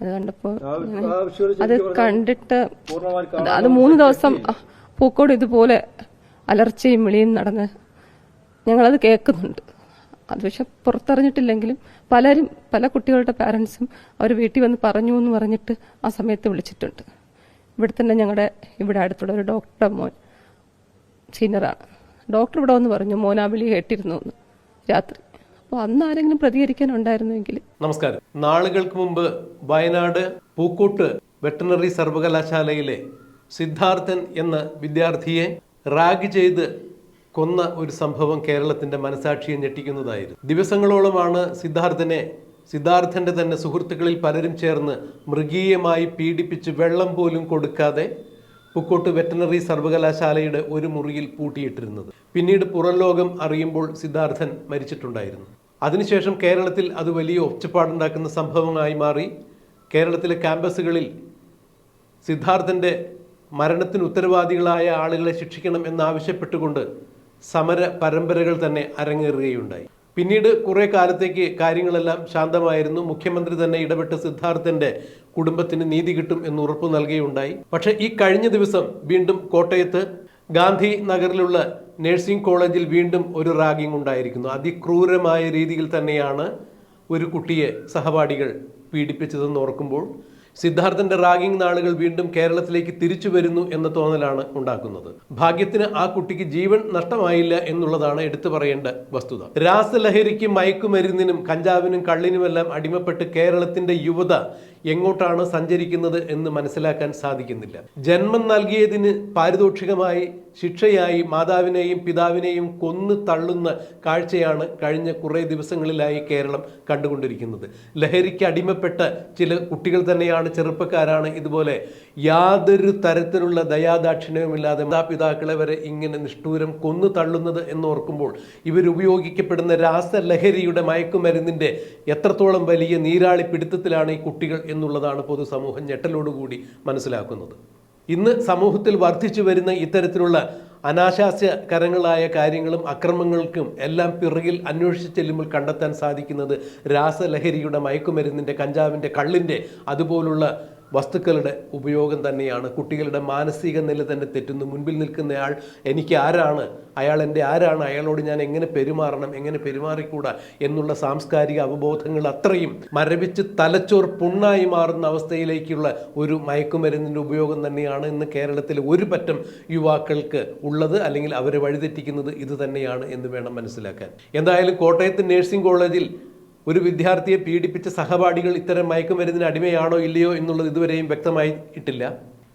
അത് കണ്ടപ്പോൾ അത് കണ്ടിട്ട് അത് മൂന്ന് ദിവസം പൂക്കോട് ഇതുപോലെ അലർച്ചയും വിളിയും നടന്ന് ഞങ്ങളത് കേൾക്കുന്നുണ്ട്. അത് പക്ഷെ പുറത്തറിഞ്ഞിട്ടില്ലെങ്കിലും പലരും പല കുട്ടികളുടെ പാരൻസും അവർ വീട്ടിൽ വന്ന് പറഞ്ഞു എന്ന് പറഞ്ഞിട്ട് ആ സമയത്ത് വിളിച്ചിട്ടുണ്ട്. ഇവിടെ തന്നെ ഞങ്ങളുടെ ഇവിടെ അടുത്തുള്ള ഒരു ഡോക്ടർ മോൻ സീനിയറാണ് ഡോക്ടർ ഇവിടെ വന്ന് പറഞ്ഞു മോനാവിളി കേട്ടിരുന്നു എന്ന്. രാത്രി. അപ്പോൾ അന്ന് ആരെങ്കിലും പ്രതികരിക്കാനുണ്ടായിരുന്നുവെങ്കിൽ നമസ്കാരം. നാളുകൾക്ക് മുമ്പ് വയനാട് പൂക്കോട്ട് വെറ്ററിനറി സർവകലാശാലയിലെ സിദ്ധാർത്ഥൻ എന്ന വിദ്യാർത്ഥിയെ റാഗ് ചെയ്ത് കൊന്ന ഒരു സംഭവം കേരളത്തിന്റെ മനസാക്ഷിയെ ഞെട്ടിക്കുന്നതായിരുന്നു. ദിവസങ്ങളോളമാണ് സിദ്ധാർത്ഥനെ സിദ്ധാർത്ഥന്റെ തന്നെ സുഹൃത്തുക്കളിൽ പലരും ചേർന്ന് മൃഗീയമായി പീഡിപ്പിച്ച് വെള്ളം പോലും കൊടുക്കാതെ പൂക്കോട്ട് വെറ്റനറി സർവകലാശാലയുടെ ഒരു മുറിയിൽ പൂട്ടിയിട്ടിരുന്നത്. പിന്നീട് പുറം ലോകം അറിയുമ്പോൾ സിദ്ധാർത്ഥൻ മരിച്ചിട്ടുണ്ടായിരുന്നു. അതിനുശേഷം കേരളത്തിൽ അത് വലിയ ഒച്ചപ്പാടുണ്ടാക്കുന്ന സംഭവമായി മാറി. കേരളത്തിലെ ക്യാമ്പസുകളിൽ സിദ്ധാർത്ഥന്റെ മരണത്തിന് ഉത്തരവാദികളായ ആളുകളെ ശിക്ഷിക്കണം എന്നാവശ്യപ്പെട്ടുകൊണ്ട് സമര പരമ്പരകൾ തന്നെ അരങ്ങേറുകയുണ്ടായി. പിന്നീട് കുറേ കാലത്തേക്ക് കാര്യങ്ങളെല്ലാം ശാന്തമായിരുന്നു. മുഖ്യമന്ത്രി തന്നെ ഇടപെട്ട് സിദ്ധാർത്ഥന്റെ കുടുംബത്തിന് നീതി കിട്ടും എന്ന് ഉറപ്പു നൽകുകയുണ്ടായി. പക്ഷേ ഈ കഴിഞ്ഞ ദിവസം വീണ്ടും കോട്ടയത്ത് ഗാന്ധി നഗറിലുള്ള നഴ്സിംഗ് കോളേജിൽ വീണ്ടും ഒരു റാഗിംഗ് ഉണ്ടായിരിക്കുന്നു. അതിക്രൂരമായ രീതിയിൽ തന്നെയാണ് ഒരു കുട്ടിയെ സഹപാഠികൾ പീഡിപ്പിച്ചതെന്ന് ഓർക്കുമ്പോൾ സിദ്ധാർത്ഥന്റെ റാഗിംഗ് നാളുകൾ വീണ്ടും കേരളത്തിലേക്ക് തിരിച്ചു വരുന്നു എന്ന തോന്നലാണ് ഉണ്ടാക്കുന്നത്. ഭാഗ്യത്തിന് ആ കുട്ടിക്ക് ജീവൻ നഷ്ടമായില്ല എന്നുള്ളതാണ് എടുത്തു പറയേണ്ട വസ്തുത. രാസലഹരിക്കും മയക്കുമരുന്നിനും കഞ്ചാവിനും കള്ളിനുമെല്ലാം അടിമപ്പെട്ട് കേരളത്തിന്റെ യുവത എങ്ങോട്ടാണ് സഞ്ചരിക്കുന്നത് എന്ന് മനസ്സിലാക്കാൻ സാധിക്കുന്നില്ല. ജന്മം നൽകിയതിന് പാരിതോഷികമായി ശിക്ഷയായി മാതാവിനെയും പിതാവിനെയും കൊന്നു തള്ളുന്ന കാഴ്ചയാണ് കഴിഞ്ഞ കുറേ ദിവസങ്ങളിലായി കേരളം കണ്ടുകൊണ്ടിരിക്കുന്നത്. ലഹരിക്ക് അടിമപ്പെട്ട ചില കുട്ടികൾ തന്നെയാണ് ചെറുപ്പക്കാരാണ് ഇതുപോലെ യാതൊരു തരത്തിലുള്ള ദയാദാക്ഷിണ്യവുമില്ലാതെ മാതാപിതാക്കളെ വരെ ഇങ്ങനെ നിഷ്ഠൂരം കൊന്നു തള്ളുന്നത് എന്നോർക്കുമ്പോൾ ഇവരുപയോഗിക്കപ്പെടുന്ന രാസലഹരിയുടെ മയക്കുമരുന്നിന്റെ എത്രത്തോളം വലിയ നീരാളി പിടുത്തത്തിലാണ് ഈ കുട്ടികൾ എന്നുള്ളതാണ് പൊതുസമൂഹം ഞെട്ടലോടുകൂടി മനസ്സിലാക്കുന്നത്. ഇന്ന് സമൂഹത്തിൽ വർദ്ധിച്ചു വരുന്ന ഇത്തരത്തിലുള്ള അനാശാസ്യകരങ്ങളായ കാര്യങ്ങളും അക്രമങ്ങൾക്കും എല്ലാം പിറകിൽ അന്വേഷിച്ച് ചെല്ലുമ്പോൾ കണ്ടെത്താൻ സാധിക്കുന്നത് രാസലഹരിയുടെ മയക്കുമരുന്നിന്റെ കഞ്ചാവിന്റെ കള്ളിന്റെ അതുപോലുള്ള വസ്തുക്കളുടെ ഉപയോഗം തന്നെയാണ്. കുട്ടികളുടെ മാനസിക നില തന്നെ തെറ്റുന്നു. മുൻപിൽ നിൽക്കുന്നയാൾ എനിക്ക് ആരാണ്? അയാൾ എന്റെ ആരാണ്? അയാളോട് ഞാൻ എങ്ങനെ പെരുമാറണം? എങ്ങനെ പെരുമാറിക്കൂടാ? എന്നുള്ള സാംസ്കാരിക അവബോധങ്ങൾ അത്രയും മരവിച്ച് തലച്ചോർ പുണ്ണായി മാറുന്ന അവസ്ഥയിലേക്കുള്ള ഒരു മയക്കുമരുന്നിന്റെ ഉപയോഗം തന്നെയാണ് ഇന്ന് കേരളത്തിലെ ഒരു പറ്റം യുവാക്കൾക്ക് ഉള്ളത് അല്ലെങ്കിൽ അവരെ വഴിതെറ്റിക്കുന്നത് ഇത് തന്നെയാണ് എന്ന് വേണം മനസ്സിലാക്കാൻ. എന്തായാലും കോട്ടയത്ത് നഴ്സിംഗ് കോളേജിൽ ഒരു വിദ്യാർത്ഥിയെ പീഡിപ്പിച്ച സഹപാഠികൾ ഇത്തരം മയക്കുമരുന്നിന് അടിമയാണോ ഇല്ലയോ എന്നുള്ളത് ഇതുവരെയും വ്യക്തമായിട്ടില്ല.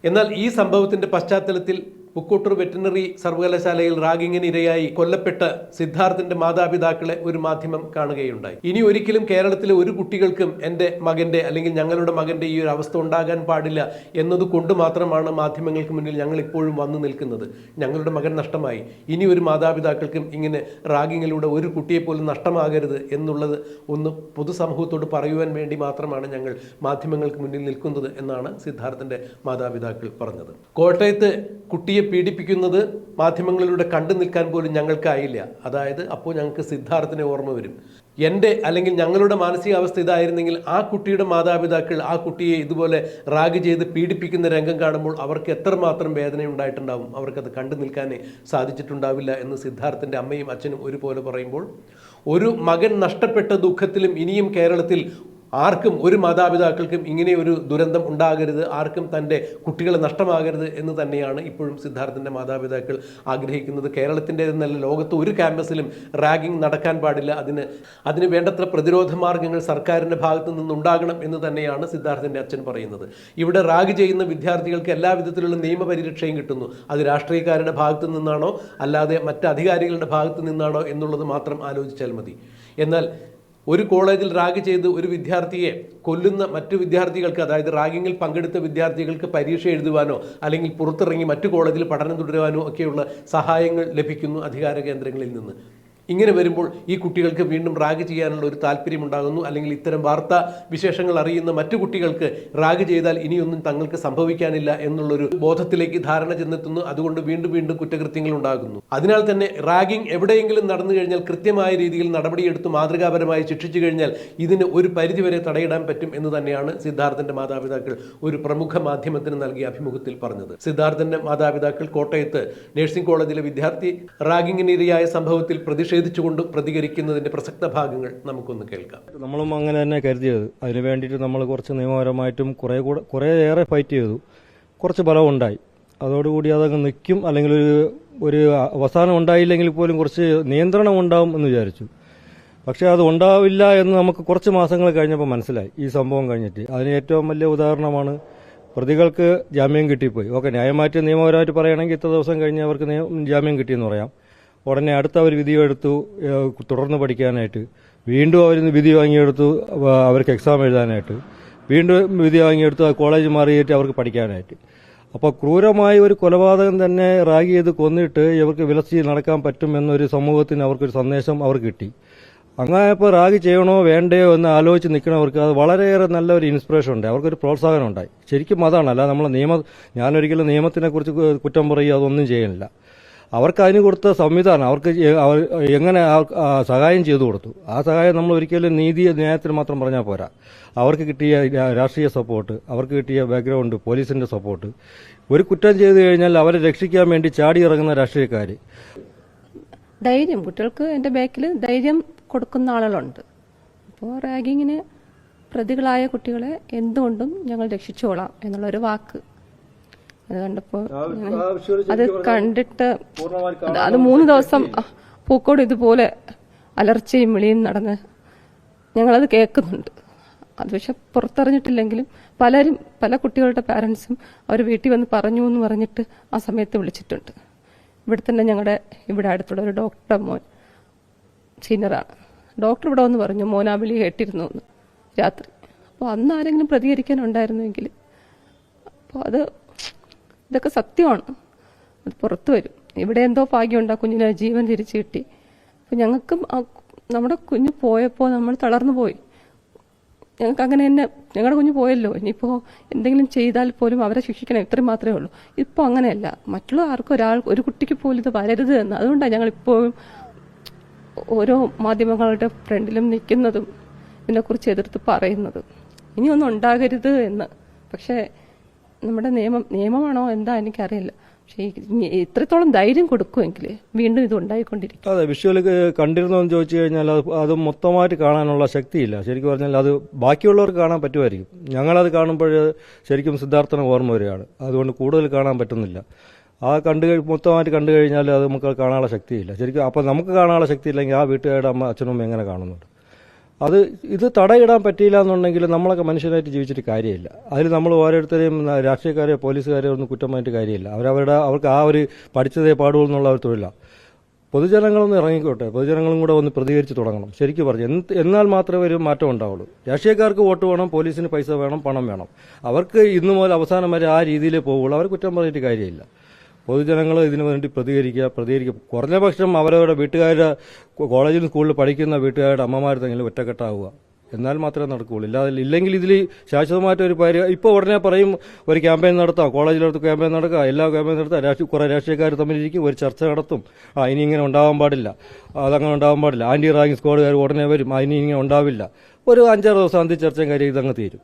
എന്നാൽ ഈ സംഭവത്തിന്റെ പശ്ചാത്തലത്തിൽ പുക്കോട്ടൂർ വെറ്റിനറി സർവകലാശാലയിൽ റാഗിങ്ങിന് ഇരയായി കൊല്ലപ്പെട്ട സിദ്ധാർത്ഥിന്റെ മാതാപിതാക്കളെ ഒരു മാധ്യമം കാണുകയുണ്ടായി. ഇനി ഒരിക്കലും കേരളത്തിലെ ഒരു കുട്ടികൾക്കും എന്റെ മകന്റെ അല്ലെങ്കിൽ ഞങ്ങളുടെ മകന്റെ ഈ ഒരു അവസ്ഥ ഉണ്ടാകാൻ പാടില്ല എന്നതുകൊണ്ട് മാത്രമാണ് മാധ്യമങ്ങൾക്ക് മുന്നിൽ ഞങ്ങൾ ഇപ്പോഴും വന്നു നിൽക്കുന്നത്. ഞങ്ങളുടെ മകൻ നഷ്ടമായി. ഇനി ഒരു മാതാപിതാക്കൾക്കും ഇങ്ങനെ റാഗിങ്ങിലൂടെ ഒരു കുട്ടിയെ പോലും നഷ്ടമാകരുത് എന്നുള്ളത് ഒന്ന് പൊതുസമൂഹത്തോട് പറയുവാൻ വേണ്ടി മാത്രമാണ് ഞങ്ങൾ മാധ്യമങ്ങൾക്ക് മുന്നിൽ നിൽക്കുന്നത് എന്നാണ് സിദ്ധാർത്ഥന്റെ മാതാപിതാക്കൾ പറഞ്ഞത്. കോട്ടയത്ത് കുട്ടിയെ പീഡിപ്പിക്കുന്നത് മാധ്യമങ്ങളിലൂടെ കണ്ടു നിൽക്കാൻ പോലും ഞങ്ങൾക്കായില്ല. അതായത് അപ്പോൾ ഞങ്ങൾക്ക് സിദ്ധാർത്ഥിനെ ഓർമ്മ വരും. എന്റെ അല്ലെങ്കിൽ ഞങ്ങളുടെ മാനസികാവസ്ഥ ഇതായിരുന്നെങ്കിൽ ആ കുട്ടിയുടെ മാതാപിതാക്കൾ ആ കുട്ടിയെ ഇതുപോലെ റാഗ് ചെയ്ത് പീഡിപ്പിക്കുന്ന രംഗം കാണുമ്പോൾ അവർക്ക് എത്രമാത്രം വേദന ഉണ്ടായിട്ടുണ്ടാവും അവർക്കത് കണ്ടു നിൽക്കാനേ സാധിച്ചിട്ടുണ്ടാവില്ല എന്ന് സിദ്ധാർത്ഥിന്റെ അമ്മയും അച്ഛനും ഒരുപോലെ പറയുമ്പോൾ ഒരു മകൻ നഷ്ടപ്പെട്ട ദുഃഖത്തിലും ഇനിയും കേരളത്തിൽ ആർക്കും ഒരു മാതാപിതാക്കൾക്കും ഇങ്ങനെ ഒരു ദുരന്തം ഉണ്ടാകരുത് ആർക്കും തന്റെ കുട്ടികളെ നഷ്ടമാകരുത് എന്ന് തന്നെയാണ് ഇപ്പോഴും സിദ്ധാർത്ഥിന്റെ മാതാപിതാക്കൾ ആഗ്രഹിക്കുന്നത്. കേരളത്തിന്റെ എന്നല്ല ലോകത്ത് ഒരു ക്യാമ്പസിലും റാഗിംഗ് നടക്കാൻ പാടില്ല. അതിന് അതിന് വേണ്ടത്ര പ്രതിരോധ മാർഗങ്ങൾ സർക്കാരിന്റെ ഭാഗത്തു നിന്നുണ്ടാകണം എന്ന് തന്നെയാണ് സിദ്ധാർത്ഥിന്റെ അച്ഛൻ പറയുന്നത്. ഇവിടെ റാഗ് ചെയ്യുന്ന വിദ്യാർത്ഥികൾക്ക് എല്ലാ വിധത്തിലുള്ള നിയമപരിരക്ഷയും കിട്ടുന്നു. അത് രാഷ്ട്രീയക്കാരുടെ ഭാഗത്തു നിന്നാണോ അല്ലാതെ മറ്റ് അധികാരികളുടെ ഭാഗത്തു നിന്നാണോ എന്നുള്ളത് മാത്രം ആലോചിച്ചാൽ മതി. എന്നാൽ ഒരു കോളേജിൽ റാഗ് ചെയ്ത് ഒരു വിദ്യാർത്ഥിയെ കൊല്ലുന്ന മറ്റു വിദ്യാർത്ഥികൾക്ക് അതായത് റാഗിങ്ങിൽ പങ്കെടുത്ത വിദ്യാർത്ഥികൾക്ക് പരീക്ഷ എഴുതുവാനോ അല്ലെങ്കിൽ പുറത്തിറങ്ങി മറ്റു കോളേജിൽ പഠനം തുടരുവാനോ ഒക്കെയുള്ള സഹായങ്ങൾ ലഭിക്കുന്നു അധികാര കേന്ദ്രങ്ങളിൽ നിന്ന്. ഇങ്ങനെ വരുമ്പോൾ ഈ കുട്ടികൾക്ക് വീണ്ടും റാഗ് ചെയ്യാനുള്ള ഒരു താല്പര്യമുണ്ടാകുന്നു. അല്ലെങ്കിൽ ഇത്തരം വാർത്താ വിശേഷങ്ങൾ അറിയുന്ന മറ്റു കുട്ടികൾക്ക് റാഗ് ചെയ്താൽ ഇനിയൊന്നും തങ്ങൾക്ക് സംഭവിക്കാനില്ല എന്നുള്ളൊരു ബോധത്തിലേക്ക് ധാരണ ചെന്നെത്തുന്നു. അതുകൊണ്ട് വീണ്ടും വീണ്ടും കുറ്റകൃത്യങ്ങൾ ഉണ്ടാകുന്നു. അതിനാൽ തന്നെ റാഗിംഗ് എവിടെയെങ്കിലും നടന്നു കഴിഞ്ഞാൽ കൃത്യമായ രീതിയിൽ നടപടിയെടുത്ത് മാതൃകാപരമായി ശിക്ഷിച്ചു കഴിഞ്ഞാൽ ഇതിന് ഒരു പരിധിവരെ തടയിടാൻ പറ്റും എന്ന് തന്നെയാണ് സിദ്ധാർത്ഥന്റെ മാതാപിതാക്കൾ ഒരു പ്രമുഖ മാധ്യമത്തിന് നൽകിയ അഭിമുഖത്തിൽ പറഞ്ഞത്. സിദ്ധാർത്ഥന്റെ മാതാപിതാക്കൾ കോട്ടയത്ത് നഴ്സിംഗ് കോളേജിലെ വിദ്യാർത്ഥി റാഗിംഗിനിരയായ സംഭവത്തിൽ പ്രതിഷേധിച്ചുകൊണ്ട് പ്രതികരിക്കുന്നതിന്റെ പ്രസക്ത ഭാഗങ്ങൾ നമുക്കൊന്ന് കേൾക്കാം. നമ്മളും അങ്ങനെ തന്നെ കരുതിയത്. അതിന് വേണ്ടിയിട്ട് നമ്മൾ കുറച്ച് നിയമപരമായിട്ടും കുറേ കൂടെ കുറേയേറെ ഫൈറ്റ് ചെയ്തു. കുറച്ച് ബലമുണ്ടായി. അതോടുകൂടി അതങ്ങ് നിൽക്കും. അല്ലെങ്കിൽ ഒരു ഒരു അവസാനം ഉണ്ടായില്ലെങ്കിൽ പോലും കുറച്ച് നിയന്ത്രണം ഉണ്ടാവും എന്ന് വിചാരിച്ചു. പക്ഷേ അത് ഉണ്ടാവില്ല എന്ന് നമുക്ക് കുറച്ച് മാസങ്ങൾ കഴിഞ്ഞപ്പോൾ മനസ്സിലായി. ഈ സംഭവം കഴിഞ്ഞിട്ട്. അതിന് ഏറ്റവും വലിയ ഉദാഹരണമാണ് പ്രതികൾക്ക് ജാമ്യം കിട്ടിപ്പോയി. ഓക്കെ ന്യായമായിട്ട് നിയമപരമായിട്ട് പറയുകയാണെങ്കിൽ ഇത്ര ദിവസം കഴിഞ്ഞ് അവർക്ക് ജാമ്യം കിട്ടിയെന്ന് പറയാം. ഉടനെ അടുത്ത അവർ വിധിയോ എടുത്തു തുടർന്ന് പഠിക്കാനായിട്ട്. വീണ്ടും അവർ വിധി വാങ്ങിയെടുത്തു അവർക്ക് എക്സാം എഴുതാനായിട്ട്. വീണ്ടും വിധി വാങ്ങിയെടുത്തു കോളേജ് മാറിയിട്ട് അവർക്ക് പഠിക്കാനായിട്ട്. അപ്പോൾ ക്രൂരമായ ഒരു കൊലപാതകം തന്നെ റാഗി ചെയ്ത് കൊന്നിട്ട് ഇവർക്ക് വിലസി നടക്കാൻ പറ്റും എന്നൊരു സമൂഹത്തിന് അവർക്കൊരു സന്ദേശം അവർക്ക് കിട്ടി. അങ്ങനെ ഇപ്പോൾ റാഗ് ചെയ്യണോ വേണ്ടയോ എന്ന് ആലോചിച്ച് നിൽക്കണവർക്ക് അത് വളരെയേറെ നല്ലൊരു ഇൻസ്പിറേഷൻ ഉണ്ട്. അവർക്കൊരു പ്രോത്സാഹനം ഉണ്ടായി. ശരിക്കും അതാണ്. അല്ല നമ്മൾ നിയമ ഞാനൊരിക്കലും നിയമത്തിനെക്കുറിച്ച് കുറ്റം പറയുക അതൊന്നും ചെയ്യുന്നില്ല അവർക്ക് അതിന് കൊടുത്ത സംവിധാനം അവർക്ക് അവർ എങ്ങനെ സഹായം ചെയ്തു കൊടുത്തു. ആ സഹായം നമ്മൾ ഒരിക്കലും നീതി ന്യായത്തിന് മാത്രം പറഞ്ഞാൽ പോരാ. അവർക്ക് കിട്ടിയ രാഷ്ട്രീയ സപ്പോർട്ട് അവർക്ക് കിട്ടിയ ബാക്ക്ഗ്രൗണ്ട് പോലീസിന്റെ സപ്പോർട്ട്. ഒരു കുറ്റം ചെയ്തു കഴിഞ്ഞാൽ അവരെ രക്ഷിക്കാൻ വേണ്ടി ചാടി ഇറങ്ങുന്ന രാഷ്ട്രീയക്കാർ ധൈര്യം കുട്ടികൾക്ക് എന്റെ ബാക്കിൽ ധൈര്യം കൊടുക്കുന്ന ആളുകളുണ്ട്. അപ്പോൾ റാഗിങ്ങിന് പ്രതികളായ കുട്ടികളെ എന്തുകൊണ്ടും ഞങ്ങൾ രക്ഷിച്ചോളാം എന്നുള്ളൊരു വാക്ക് അത് കണ്ടപ്പോൾ അത് കണ്ടിട്ട് അത് മൂന്ന് ദിവസം പൂക്കോട് ഇതുപോലെ അലർച്ചയും വിളിയും നടന്ന് ഞങ്ങളത് കേൾക്കുന്നുണ്ട്. അത് പക്ഷെ പുറത്തറിഞ്ഞിട്ടില്ലെങ്കിലും പലരും പല കുട്ടികളുടെ പാരൻസും അവർ വീട്ടിൽ വന്ന് പറഞ്ഞു എന്ന് പറഞ്ഞിട്ട് ആ സമയത്ത് വിളിച്ചിട്ടുണ്ട്. ഇവിടെ തന്നെ ഞങ്ങളുടെ ഇവിടെ അടുത്തുള്ള ഒരു ഡോക്ടർ മോൻ സീനിയറാണ്. ഡോക്ടർ ഇവിടെ വന്ന് പറഞ്ഞു മോനാ വിളി കേട്ടിരുന്നു എന്ന്. രാത്രി. അപ്പോൾ അന്ന് ആരെങ്കിലും പ്രതികരിക്കാനുണ്ടായിരുന്നുവെങ്കിൽ അപ്പോൾ അത് ഇതൊക്കെ സത്യമാണ്. അത് പുറത്തു വരും. ഇവിടെ എന്തോ ഭാഗ്യമുണ്ട് ആ കുഞ്ഞിന് ജീവൻ തിരിച്ചു കിട്ടി. അപ്പം ഞങ്ങൾക്കും ആ നമ്മുടെ കുഞ്ഞ് പോയപ്പോൾ നമ്മൾ തളർന്നു പോയി. ഞങ്ങൾക്ക് അങ്ങനെ തന്നെ ഞങ്ങളുടെ കുഞ്ഞ് പോയല്ലോ. ഇനിയിപ്പോൾ എന്തെങ്കിലും ചെയ്താൽ പോലും അവരെ ശിക്ഷിക്കണം. ഇത്രയും മാത്രമേ ഉള്ളൂ. ഇപ്പോൾ അങ്ങനെയല്ല. മറ്റുള്ള ആർക്കും ഒരാൾ ഒരു കുട്ടിക്ക് പോലും ഇത് വരരുത് എന്ന്. അതുകൊണ്ടാണ് ഞങ്ങൾ ഇപ്പോഴും ഓരോ മാധ്യമങ്ങളുടെ ഫ്രണ്ടിലും നിൽക്കുന്നതും ഇതിനെക്കുറിച്ച് എതിർത്ത് പറയുന്നത്. ഇനിയൊന്നും ഉണ്ടാകരുത് എന്ന്. പക്ഷേ നമ്മുടെ നിയമം നിയമമാണോ എന്താ എനിക്കറിയില്ല. പക്ഷേ ഇത്രത്തോളം ധൈര്യം കൊടുക്കുമെങ്കിൽ വീണ്ടും ഇത് ഉണ്ടായിക്കൊണ്ടിരിക്കും. അതെ വിഷ്വൽ കണ്ടിരുന്നോ എന്ന് ചോദിച്ചു കഴിഞ്ഞാൽ അത് അത് മൊത്തമായിട്ട് കാണാനുള്ള ശക്തിയില്ല. ശരിക്കും പറഞ്ഞാൽ അത് ബാക്കിയുള്ളവർക്ക് കാണാൻ പറ്റുമായിരിക്കും. ഞങ്ങളത് കാണുമ്പോൾ ശരിക്കും സിദ്ധാർത്ഥന ഓർമ്മ വരികയാണ്. അതുകൊണ്ട് കൂടുതൽ കാണാൻ പറ്റുന്നില്ല. ആ കണ്ടു കഴി- മൊത്തമായിട്ട് കണ്ടു കഴിഞ്ഞാൽ അത് നമുക്ക് കാണാനുള്ള ശക്തിയില്ല. ശരിക്കും അപ്പോൾ നമുക്ക് കാണാനുള്ള ശക്തിയില്ലെങ്കിൽ ആ വീട്ടുകാരുടെ അമ്മ അച്ഛനും എങ്ങനെ കാണുന്നുണ്ട്? അത് ഇത് തടയിടാൻ പറ്റിയില്ല എന്നുണ്ടെങ്കിൽ നമ്മളൊക്കെ മനുഷ്യനായിട്ട് ജീവിച്ചിട്ട് കാര്യമില്ല. അതിൽ നമ്മൾ ഓരോരുത്തരെയും രാഷ്ട്രീയക്കാരെയോ പോലീസുകാരെയോ ഒന്നും കുറ്റമായിട്ട് കാര്യമില്ല. അവരവരുടെ അവർക്ക് ആ ഒരു പഠിച്ചതേ പാടുള്ളൂ എന്നുള്ള ഒരു തൊഴിലാണ് പൊതുജനങ്ങളൊന്ന് ഇറങ്ങിക്കോട്ടെ. പൊതുജനങ്ങളും കൂടെ ഒന്ന് പ്രതികരിച്ച് തുടങ്ങണം. ശരിക്കും പറഞ്ഞു. എന്ത് എന്നാൽ മാത്രമേ ഒരു മാറ്റം ഉണ്ടാവുള്ളൂ. രാഷ്ട്രീയക്കാർക്ക് വോട്ട് വേണം പോലീസിന് പൈസ വേണം പണം വേണം. അവർക്ക് ഇന്നു മുതൽ അവസാനം വരെ ആ രീതിയിൽ പോവുള്ളൂ. അവർ കുറ്റം പറഞ്ഞിട്ട് കാര്യമില്ല. പൊതുജനങ്ങൾ ഇതിനു വേണ്ടി പ്രതികരിക്കുക പ്രതികരിക്കുക കുറഞ്ഞ പക്ഷം അവരവരുടെ വീട്ടുകാരുടെ കോളേജിൽ സ്കൂളിൽ പഠിക്കുന്ന വീട്ടുകാരുടെ അമ്മമാരുടെങ്കിലും ഒറ്റക്കെട്ടാവുക. എന്നാൽ മാത്രമേ നടക്കുകയുള്ളൂ. ഇല്ലാതെ ഇല്ലെങ്കിൽ ഇതിൽ ശാശ്വതമായിട്ട് ഒരു പരി ഇപ്പോൾ ഉടനെ പറയും ഒരു ക്യാമ്പയിൻ നടത്താം കോളേജിലെടുത്ത് ക്യാമ്പയിൻ നടക്കുക എല്ലാ ക്യാമ്പയിൻ നടത്താം രാഷ്ട്രീയ കുറേ രാഷ്ട്രീയക്കാർ തമ്മിലിരിക്കും ഒരു ചർച്ച നടത്തും. ആ ഇനി ഇങ്ങനെ ഉണ്ടാവാൻ പാടില്ല. അതങ്ങനെ ഉണ്ടാവാൻ പാടില്ല. ആന്റി റാഗിങ് സ്ക്വാഡുകാർ ഉടനെ വരും ആ ഇനി ഇങ്ങനെ ഉണ്ടാവില്ല. ഒരു അഞ്ചാറ് ദിവസം അന്തി ചർച്ചയും കാര്യം ഇതങ്ങ് തീരും.